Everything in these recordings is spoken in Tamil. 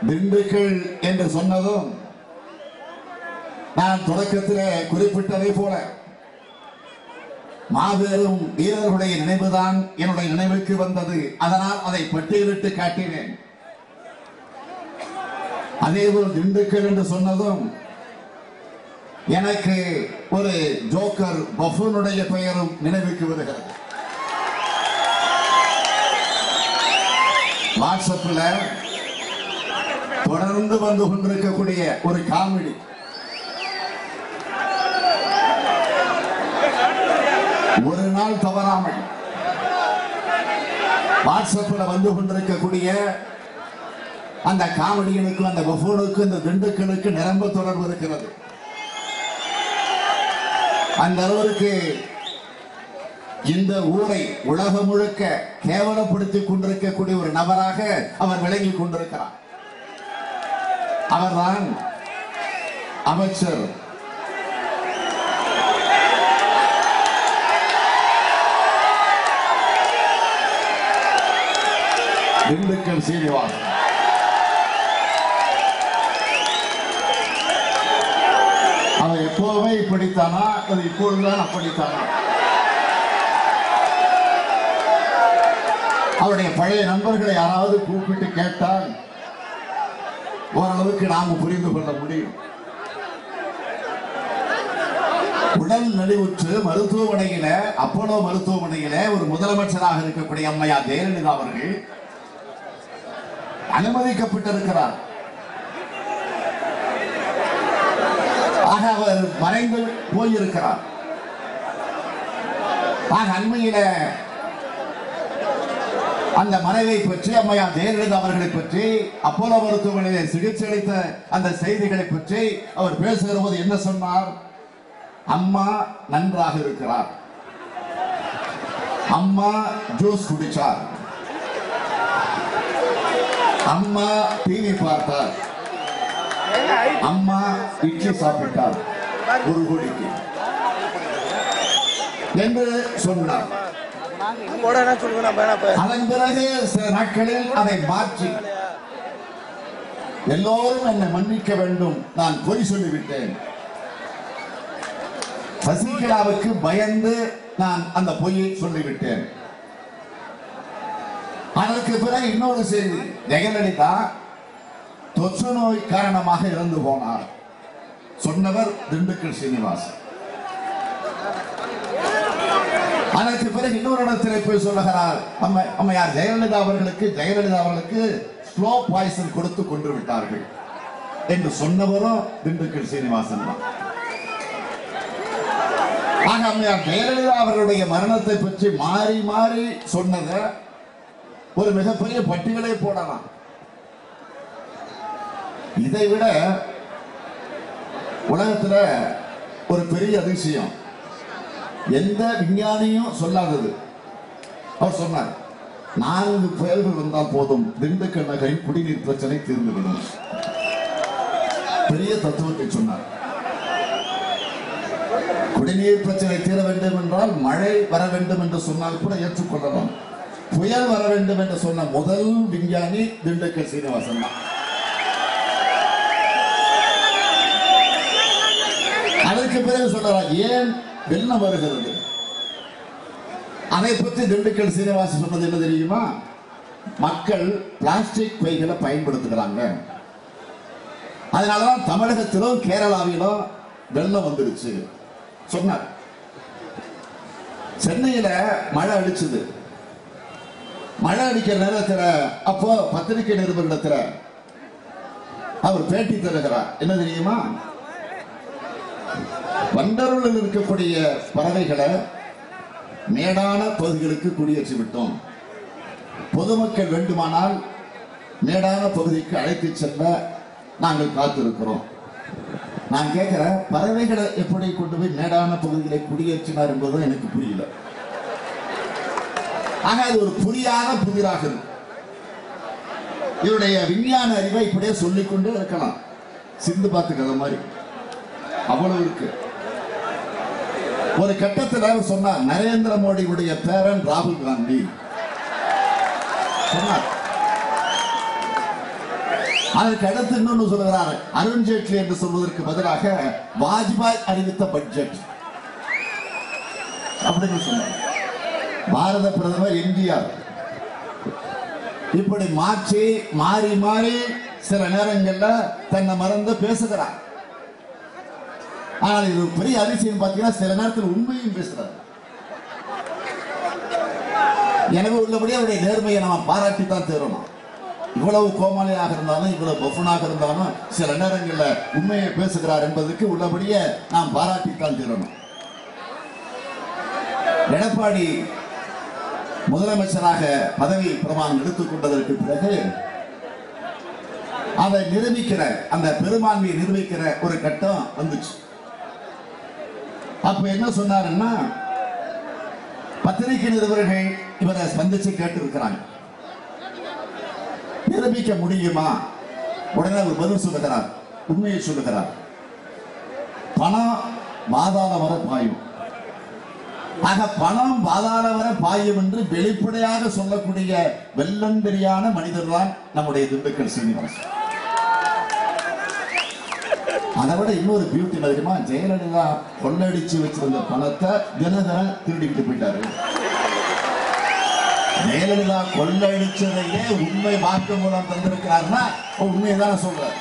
திண்டுக்கல் என்று சொன்னதும் நான் தொடக்கத்திலே குறிப்பிட்டதை போல மாபெரும் வீரர்களுடைய நினைவுதான் என்னுடைய நினைவுக்கு வந்தது. அதனால் அதை பட்டியலிட்டு காட்டினேன். அதேபோல் திண்டுக்கல் என்று சொன்னதும் எனக்கு ஒரு ஜோக்கர் பஃபூனுடைய பெயரும் நினைவுக்கு வருகிறது. வாட்ஸ்அப்ல தொடர்ந்து வந்து கொண்டிருக்கக்கூடிய ஒரு காமெடி. ஒரு நாள் தவறாமல் வாட்ஸ்அப்பில் வந்து கொண்டிருக்கக்கூடிய அந்த காமெடிகளுக்கும் அந்த பஃபோனுக்கும் இந்த திண்டுக்கலுக்கு நிரம்ப தொடர்பு இருக்கிறது. அந்த அளவிற்கு இந்த ஊரை உலகம் முழுக்க கேவலப்படுத்திக் கொண்டிருக்கக்கூடிய ஒரு நபராக அவர் விளங்கிக் கொண்டிருக்கிறார். அவர்தான் அமைச்சர். திண்டுக்கல் சீனிவாசன். அவன் எப்போதுமே இப்படித்தானா? அது இப்பொழுதுதான் அப்படித்தானா? அவருடைய பழைய நண்பர்களை யாராவது கூப்பிட்டு கேட்டால் அளவுக்கு நாம புரிந்து கொள்ள முடியும். உடல் நலிவுற்று மருத்துவமனையில அப்போலோ மருத்துவமனையில ஒரு முதலமைச்சராக இருக்கக்கூடிய அம்மையா ஜெயலலிதா அவர்கள் அனுமதிக்கப்பட்டிருக்கிறார். ஆக அவர் மறைந்து போயிருக்கிறார். ஆக அண்மையில அந்த மனைவை பற்றி அம்மையா ஜெயலலிதா அவர்களை பற்றி அப்போலோ மருத்துவமனையில் சிகிச்சை அளித்த அந்த செய்திகளை பற்றி அவர் பேசுகிற போது என்ன சொன்னார்? அம்மா நன்றாக இருக்கிறார். அம்மா ஜூஸ் குடிச்சார். அம்மா டிவி பார்த்தார். அம்மா இட்லி சாப்பிட்டார். ஒரு கோடிக்கு. என்று சொன்னார். அதன் பிறகு சில நாட்களில் அதை மாற்றி. எல்லோரும் என்னை மன்னிக்க வேண்டும். நான் பொய் சொல்லிவிட்டேன். சசிகலாவுக்கு பயந்து நான் அந்த பொய்யை சொல்லிவிட்டேன். அதற்கு பிறகு இன்னொரு செய்தி. ஜெயலலிதா தொற்று நோய் காரணமாக இறந்து போனார். சொன்னவர் திண்டுக்கல் சீனிவாசன். அதற்கு பிறகு இன்னொரு இடத்திலே போய் சொல்லுகிறார் அம்மை அம்மையார் ஜெயலலிதா அவர்களுக்கு ஜெயலலிதா அவர்களுக்கு ஸ்லோ பாய்சன் கொடுத்து கொண்டு விட்டார்கள். என்று சொன்னவரும் திண்டுக்கல் சீனிவாசன் தான். ஆக அம்மையார் ஜெயலலிதா அவர்களுடைய மரணத்தை பற்றி மாறி மாறி சொன்னதை ஒரு மிகப்பெரிய பட்டியலே போடலாம். இதை விட உலகத்துல ஒரு பெரிய அதிசயம். எந்த விஞ்ஞானியும் சொல்லாதது. அவர் சொன்னார் நான்கு புயல்கள் வந்தால் போதும் திண்டுக்கல் நகரின் குடிநீர் பிரச்சனை தீர்ந்துவிடும். பெரிய தத்துவத்தை சொன்னார். குடிநீர் பிரச்சனை தீர வேண்டும் என்றால் மழை வர வேண்டும் என்று சொன்னால் கூட ஏற்றுக்கொள்ளலாம். புயல் வர வேண்டும் என்று சொன்ன முதல் விஞ்ஞானி திண்டுக்கல் சீனிவாசன் தான். அதற்கு பிறகு சொல்றார் ஏன் வெள்ளம் வருகிறது? அதை பற்றி திண்டுக்கல் சீனிவாசன் சொன்னது என்ன தெரியுமா? மக்கள் பிளாஸ்டிக் பைகளை பயன்படுத்துகிறாங்க. அதனாலதான் தமிழகத்திலும் கேரளாவிலும் வெள்ளம் வந்துருச்சு சொன்னார். சென்னையில மழை அடிச்சது. மழை அடிக்கிற நேரத்தில் அப்போ பத்திரிகை நிருபரிடத்துல அவர் பேட்டி தருகிறார். என்ன தெரியுமா? வண்டருளில் இருக்கக்கூடிய பறவைகளை மேடான பகுதிகளுக்கு குடியேற்றி விட்டோம். பொதுமக்கள் வேண்டுமானால் மேடான பகுதிக்கு அழைத்து செல்ல நாங்கள் காத்திருக்கிறோம். நான் கேட்கிறேன் பறவைகளை எப்படி கொண்டு போய் மேடான பகுதிகளை குடியேற்றினார் என்பதும் எனக்கு புரியல. ஆக அது ஒரு புரியாத புதிராக இருக்கு இவருடைய விஞ்ஞான அறிவை இப்படியே சொல்லிக்கொண்டே இருக்கலாம். சிந்து பார்த்துக்கிற மாதிரி. அவ்வளவு இருக்கு. ஒரு கட்டத்தில் சொன்னார் நரேந்திர மோடியுடைய பேரன் ராகுல் காந்தி. சொன்னார். அதற்கு அடுத்து இன்னொன்னு சொல்லுகிறார். அருண் ஜேட்லி என்று சொல்வதற்கு பதிலாக வாஜ்பாய் அறிவித்த பட்ஜெட். அப்படின்னு சொன்னார். பாரத பிரதமர் எம்ஜிஆர். இப்படி மாற்றி மாறி மாறி சில நேரங்கள்ல தன்னை மறந்து பேசுகிறார். ஆனால் இது பெரிய அதிசயம் பார்த்தீங்கன்னா சில நேரத்தில் உண்மையும் பேசுறாரு. எனவே உள்ளபடி அவருடைய நேர்மையை நாம் பாராட்டித்தான் தீரணும். இவ்வளவு கோமாளியாக இருந்தாலும் இவ்வளவு பஃபனாக இருந்தாலும் சில நேரங்களில் உண்மையை பேசுகிறார் என்பதற்கு உள்ளபடியே நாம் பாராட்டித்தான் தீரணும். எடப்பாடி முதலமைச்சராக பதவி பிரமாணம் எடுத்துக்கொண்டதற்கு பிறகு அதை நிரூபிக்கிற அந்த பெரும்பான்மையை நிரூபிக்கிற ஒரு கட்டம் வந்துச்சு. அப்ப என்ன சொன்னாருன்னா பத்திரிகை நிருபர்கள் இவரை சந்திச்சு கேட்டு இருக்கிறாங்க நிரூபிக்க முடியுமா? உடனே அவர் பதில் சொல்லுகிறார். உண்மையை சொல்லுகிறார். பணம் பாதாள வர பாயும். ஆக பணம் பாதாள வர பாயும் என்று வெளிப்படையாக சொல்லக்கூடிய வெள்ளந்தெரியான மனிதர் தான் நம்முடைய திண்டுக்கல் சீனிவாசன். அதை விட இன்னொரு பியூட்டி தெரியுமா? ஜெயலலிதா கொள்ளடிச்சு வச்சிருந்த பணத்தை தினகரன் திருடிக்கிட்டு போயிட்டாரு. ஜெயலலிதா கொள்ளடிச்சதையே உண்மை வாக்கு மூலம் தந்திருக்காருன்னா உண்மையை தானே சொல்றாரு.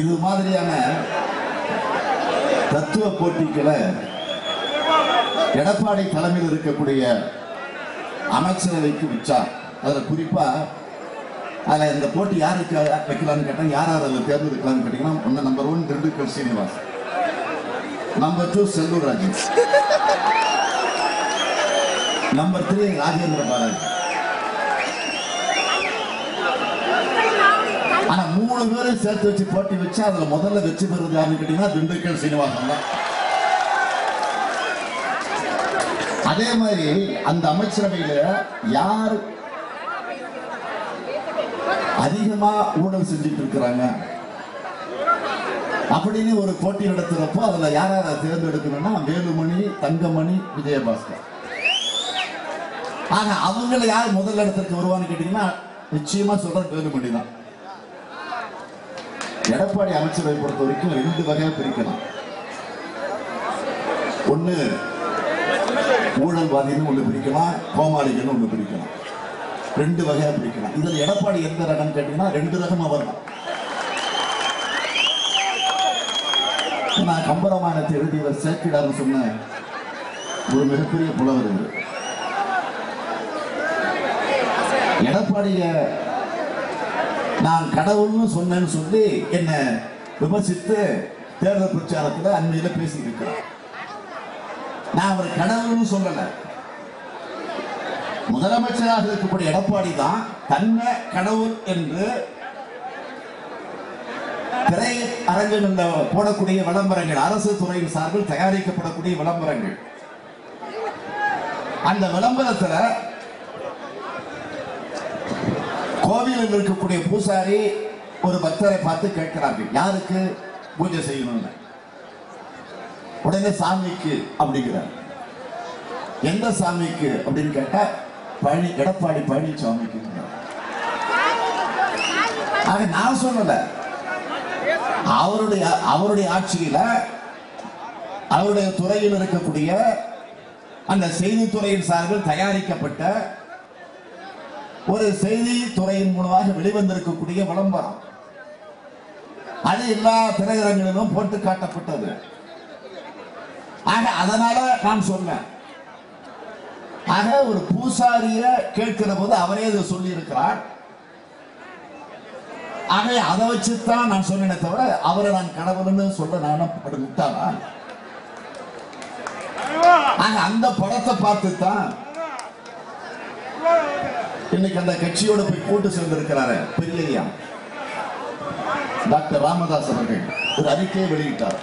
இது மாதிரியான தத்துவ போட்டிகளை எடப்பாடி தலைமையில் இருக்கக்கூடிய அமைச்சரவைக்கு வச்சார். அதுல குறிப்பா அதுல இந்த போட்டி யாருக்கு வைக்கலாம்னு கேட்டா யார் யார் அதில் தேர்ந்தெடுக்கலாம்னு கேட்டிங்கன்னா ஒன்று number one Dindigul Srinivas. Number two Sellur Raju number three Rajendra Balaji. ஆனா மூணு பேரும் சேர்த்து வச்சு போட்டி வச்சு அதுல முதல்ல வெற்றி பெறுவது யாருன்னு கேட்டிங்கன்னா திண்டுக்கல் சீனிவாசன் தான். அதே மாதிரி அந்த அமைச்சரவையில யார் அதிகமா ஊழல் செஞ்சுட்டு இருக்கிறாங்க அப்படின்னு ஒரு போட்டி நடத்துறப்போ அதுல யார் தேர்ந்தெடுக்கணும்னா வேலுமணி தங்கமணி விஜயபாஸ்கர். ஆக அவங்கள யார் முதல் இடத்துக்கு வருவான்னு கேட்டீங்கன்னா நிச்சயமா சொல்றது வேலுமணி தான். எடப்பாடி அமைச்சரவை பொறுத்த வரைக்கும் ரெண்டு வகையா பிரிக்கலாம். ஒண்ணு ஊழல்வாதின்னு ஒன்று பிரிக்கலாம் கோமாளிகள்னு ஒன்று பிரிக்கலாம். ரெண்டு வகையாக பிரிக்கலாம். இதில் எடப்பாடி எந்த ரகம் கேட்டீங்கன்னா ரெண்டு ரகம் அவர் தான் நான் கம்பராமாயணத்தை எழுதியவர் சேக்கிடார்னு சொன்ன ஒரு மிகப்பெரிய புலவர் இவர். எடப்பாடிய நான் கடவுள்னு சொன்னேன்னு சொல்லி என்னை விமர்சித்து தேர்தல் பிரச்சாரத்தில் அண்மையில் பேசியிருக்கிறார் நான் அவர் கடவுள்னு சொல்லல. முதலமைச்சராக இருக்கக்கூடிய எடப்பாடி தான் தன்னை கடவுள் என்று திரை அரங்குகளில் போடக்கூடிய விளம்பரங்கள் அரசு துறையின் சார்பில் தயாரிக்கப்படக்கூடிய விளம்பரங்கள். அந்த விளம்பரத்துல கோவிலில் இருக்கக்கூடிய பூசாரி ஒரு பக்தரை பார்த்து கேட்கிறார்கள் யாருக்கு பூஜை செய்யணும்னு? உடனே சாமிக்கு அப்படிங்கிறார். எந்த சாமிக்கு அப்படின்னு கேட்டா பழனி எடப்பாடி பழனிசாமிக்கு ஆக நான் சொல்லல. அவருடைய அவருடைய ஆட்சியில அவருடைய துறையில் இருக்கக்கூடிய அந்த செய்தித்துறையின் சார்பில் தயாரிக்கப்பட்ட ஒரு செய்தி துறையின் மூலமாக வெளிவந்திருக்கக்கூடிய விளம்பரம். அது எல்லா திரையரங்களிலும் போட்டு காட்டப்பட்டது. ஆக அதனால நான் சொன்னேன். ஆக ஒரு பூசாரிய கேட்கிற போது அவரே இதை சொல்லி இருக்கிறார் ஆக அதை வச்சுதான் நான் சொன்னேனே தவிர அவரை நான் கடவுள்னு சொல்ல நான் முட்டாளா ஆக அந்த படத்தை பார்த்து தான் இன்னைக்கு அந்த கட்சியோட போய் கூட்டு சேர்ந்திருக்கிறாரு பெரியய்யா. டாக்டர் ராமதாஸ் அவர்கள். ஒரு அறிக்கையை வெளியிட்டார்.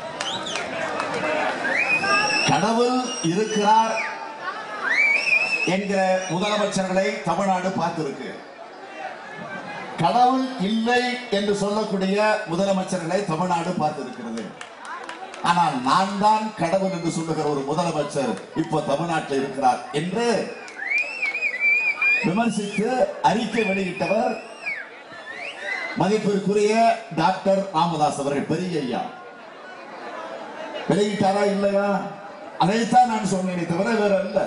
கடவுள் இருக்கிறார் என்கிற முதலமைச்சர்களை தமிழ்நாடு பார்த்திருக்கு. கடவுள் இல்லை என்று சொல்லக்கூடிய முதலமைச்சர்களை தமிழ்நாடு பார்த்திருக்கிறது. ஆனால் நான் தான் கடவுள் என்று சொல்லுகிற ஒரு முதலமைச்சர் இப்போ தமிழ்நாட்டில் இருக்கிறார் என்று விமர்சித்து அறிக்கை வெளியிட்டவர் மதிப்பிற்குரிய டாக்டர் ராமதாஸ் அவர்கள் பெரிய ஐயா வெளியிட்டாரா இல்லையா? அதைத்தான் நான் சொன்னேனே தவிர வேற இல்லை